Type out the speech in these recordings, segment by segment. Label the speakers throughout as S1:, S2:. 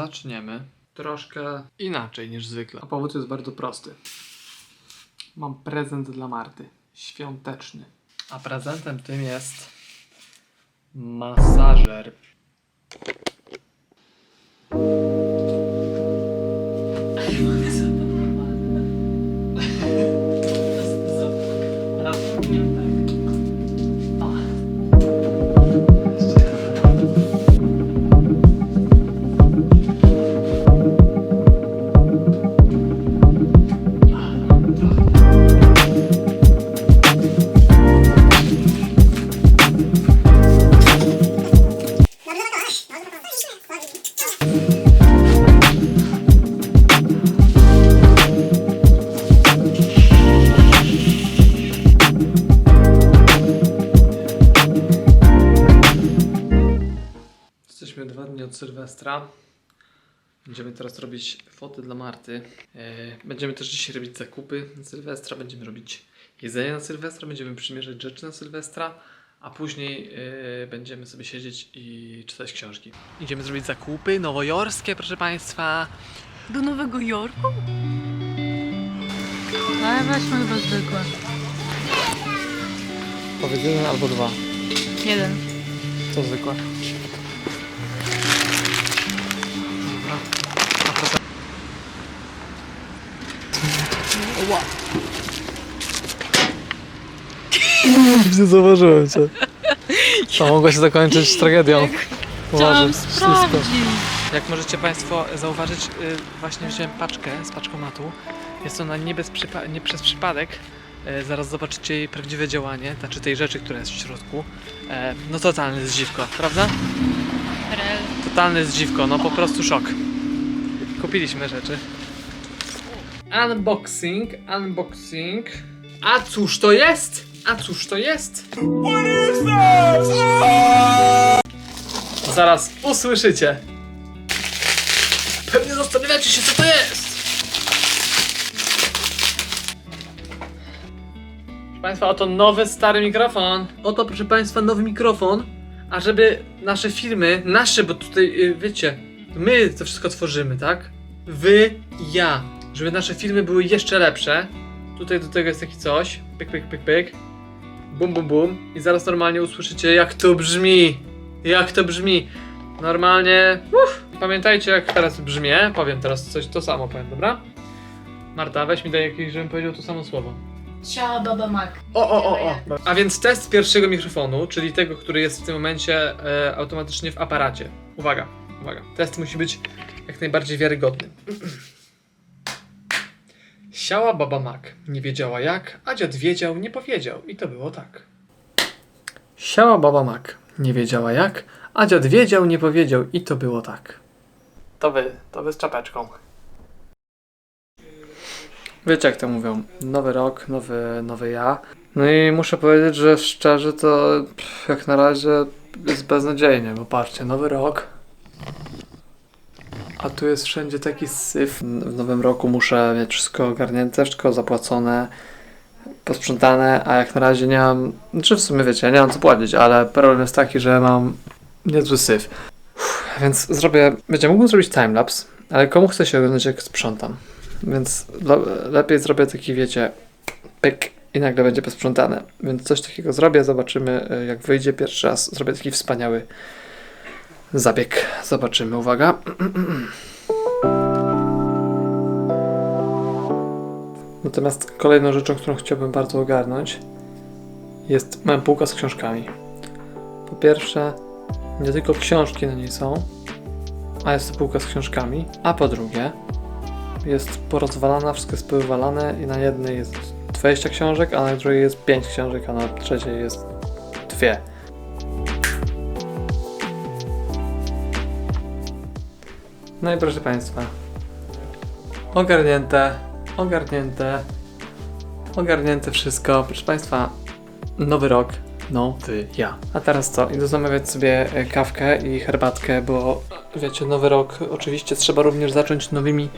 S1: zaczniemy troszkę inaczej niż zwykle.
S2: A powód jest bardzo prosty. Mam prezent dla Marty. Świąteczny.
S1: A prezentem tym jest masażer. Sylwestra. Będziemy teraz robić foty dla Marty. E, Będziemy też dzisiaj robić zakupy na Sylwestra, będziemy robić jedzenie na Sylwestra, będziemy przymierzać rzeczy na Sylwestra, a później e, będziemy sobie siedzieć i czytać książki. Idziemy zrobić zakupy nowojorskie, proszę Państwa.
S3: Do Nowego Jorku? Ale weźmy chyba zwykłe.
S1: Powiedz jeden albo dwa.
S3: Jeden.
S1: To zwykłe. Nie zauważyłem cię. To mogło się zakończyć tragedią.
S3: Chciałam
S1: Uważaj,
S3: sprawdzić.
S1: Jak możecie Państwo zauważyć, y, właśnie wziąłem paczkę z paczkomatu. Jest ona nie, bez przypa- nie przez przypadek. E, Zaraz zobaczycie jej prawdziwe działanie, znaczy tej rzeczy, która jest w środku. E, No totalne zdziwko, prawda?
S3: Rel.
S1: Totalne zdziwko, no po prostu szok. Kupiliśmy rzeczy. Unboxing, unboxing. A cóż to jest? A cóż to jest? Zaraz usłyszycie. Pewnie zastanawiacie się, co to jest. Proszę Państwa, oto nowy, stary mikrofon. Oto, proszę Państwa, nowy mikrofon. A żeby nasze filmy, nasze, bo tutaj, y, wiecie, my to wszystko tworzymy, tak? Wy, ja. Żeby nasze filmy były jeszcze lepsze. Tutaj do tego jest taki coś. Pyk, pyk, pyk, pyk. Bum, bum, bum. I zaraz normalnie usłyszycie, jak to brzmi. Jak to brzmi. Normalnie. Uff. Pamiętajcie, jak teraz brzmię. Powiem teraz coś, to samo powiem, dobra? Marta, weź mi daj jakieś, żebym powiedział to samo słowo.
S3: Ciała Baba Mac.
S1: O, o, o, o. A więc test pierwszego mikrofonu, czyli tego, który jest w tym momencie e, automatycznie w aparacie. Uwaga, uwaga. Test musi być jak najbardziej wiarygodny. Siała baba Mak. Nie wiedziała jak, a dziad wiedział, nie powiedział. I to było tak. Siała baba Mak. Nie wiedziała jak, a dziad wiedział, nie powiedział. I to było tak. To wy, to wy z czapeczką. Wiecie jak to mówią, nowy rok, nowy, nowy ja. No i muszę powiedzieć, że szczerze to pff, jak na razie jest beznadziejnie, bo patrzcie, nowy rok. A tu jest wszędzie taki syf. W nowym roku muszę mieć wszystko ogarnięte, wszystko zapłacone, posprzątane, a jak na razie nie mam, znaczy w sumie wiecie, nie mam co płacić, ale problem jest taki, że mam niezły syf. Uff, więc zrobię, wiecie, mógłbym zrobić timelapse, ale komu chce się oglądać jak sprzątam? Więc le- lepiej zrobię taki, wiecie, pyk i nagle będzie posprzątane. Więc coś takiego zrobię, zobaczymy y, jak wyjdzie pierwszy raz. Zrobię taki wspaniały zabieg. Zobaczymy, uwaga. Natomiast kolejną rzeczą, którą chciałbym bardzo ogarnąć jest mam półka z książkami. Po pierwsze, nie tylko książki na niej są, a jest to półka z książkami, a po drugie, jest porozwalana, wszystko jest powywalane i na jednej jest 20 książek, a na drugiej jest 5 książek, a na trzeciej jest dwie. No i proszę Państwa, ogarnięte, ogarnięte, ogarnięte wszystko. Proszę Państwa, nowy rok, nowy ja. A teraz co? Idę zamawiać sobie e, kawkę i herbatkę, bo wiecie, nowy rok oczywiście trzeba również zacząć nowymi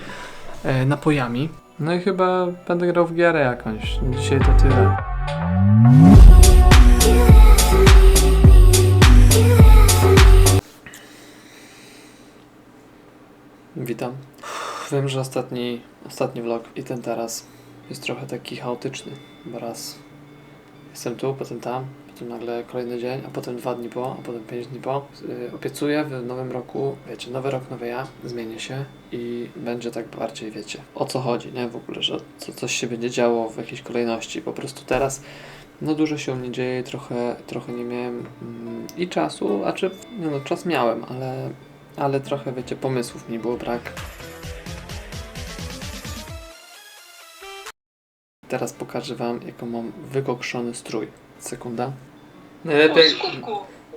S1: e, napojami. No i chyba będę grał w gierę jakąś. Dzisiaj to tyle. Powiem, że ostatni, ostatni vlog i ten teraz jest trochę taki chaotyczny, bo raz jestem tu, potem tam, potem nagle kolejny dzień, a potem dwa dni po, a potem pięć dni po. Yy, obiecuję w nowym roku, wiecie, nowy rok, nowy ja, zmienię się i będzie tak bardziej, wiecie, o co chodzi, nie? W ogóle, że co, coś się będzie działo w jakiejś kolejności. Po prostu teraz no dużo się u mnie dzieje, trochę, trochę nie miałem mm, i czasu, a czy no, czas miałem, ale, ale trochę, wiecie, pomysłów mi było brak. Teraz pokażę Wam, jaką mam wykokszony strój. Sekunda. Najlepiej,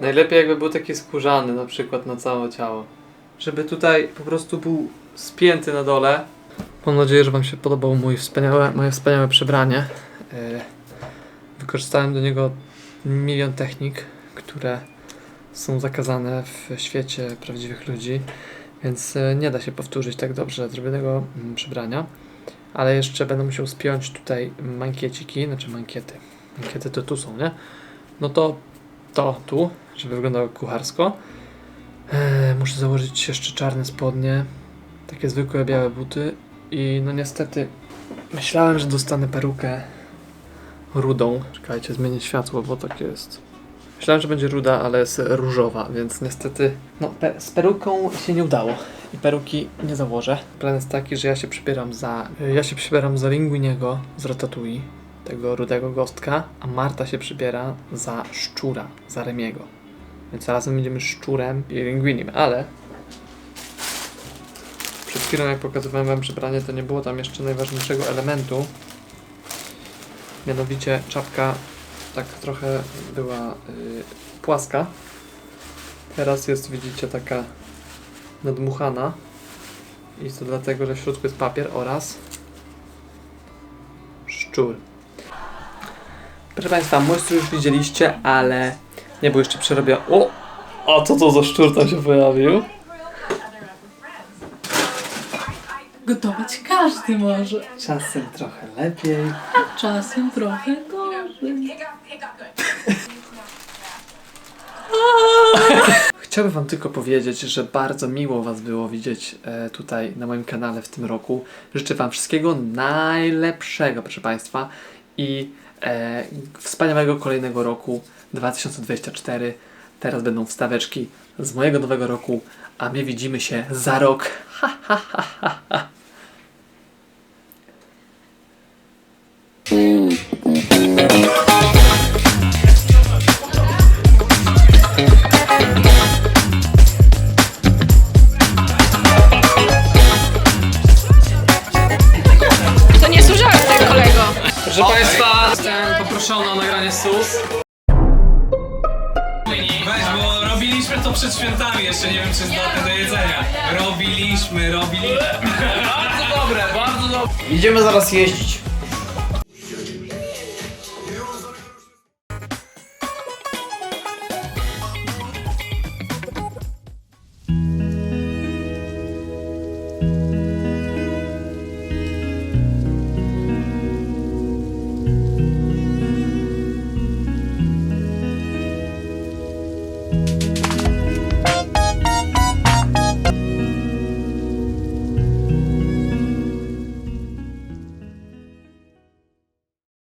S1: najlepiej jakby był taki skórzany, na przykład na całe ciało. Żeby tutaj po prostu był spięty na dole. Mam nadzieję, że Wam się podobało mój wspaniałe, moje wspaniałe przebranie. Yy, Wykorzystałem do niego milion technik, które są zakazane w świecie prawdziwych ludzi, więc e, nie da się powtórzyć tak dobrze zrobionego mm, przebrania. Ale jeszcze będę musiał spiąć tutaj mankieciki, znaczy mankiety. Mankiety to tu są, nie? No to to tu, żeby wyglądało kucharsko. E, muszę założyć jeszcze czarne spodnie, takie zwykłe białe buty i no niestety myślałem, że dostanę perukę rudą. Czekajcie, zmienię światło, bo tak jest. Myślałem, że będzie ruda, ale jest różowa, więc niestety no, pe- z peruką się nie udało i peruki nie założę. Plan jest taki, że ja się przybieram za ja się przybieram za Linguiniego z Ratatouille, tego rudego gostka, a Marta się przybiera za szczura, za Remiego. Więc razem będziemy szczurem i Linguinim, ale przed chwilą jak pokazywałem wam przebranie, to nie było tam jeszcze najważniejszego elementu, Mianowicie czapka tak trochę była y, płaska. Teraz jest, widzicie, taka nadmuchana. I to dlatego, że w środku jest papier oraz szczur. Proszę Państwa, mój już widzieliście, ale nie był jeszcze przerobiony. O! A co to za szczur tam się pojawił?
S4: Gotować każdy może,
S1: Czasem trochę lepiej.
S4: a czasem trochę gorzej.
S1: Chciałbym Wam tylko powiedzieć, że bardzo miło Was było widzieć e, tutaj na moim kanale w tym roku. Życzę Wam wszystkiego najlepszego, proszę Państwa, i e, wspaniałego kolejnego roku 2024. Teraz będą wstaweczki z mojego nowego roku, a my widzimy się za rok. Ha, ha, ha, ha, ha. O nagranie sus.
S5: Weź, bo robiliśmy to przed świętami, jeszcze nie wiem czy zdatne do jedzenia. Robiliśmy, robiliśmy. Bardzo dobre, bardzo dobre.
S6: Idziemy zaraz jeździć.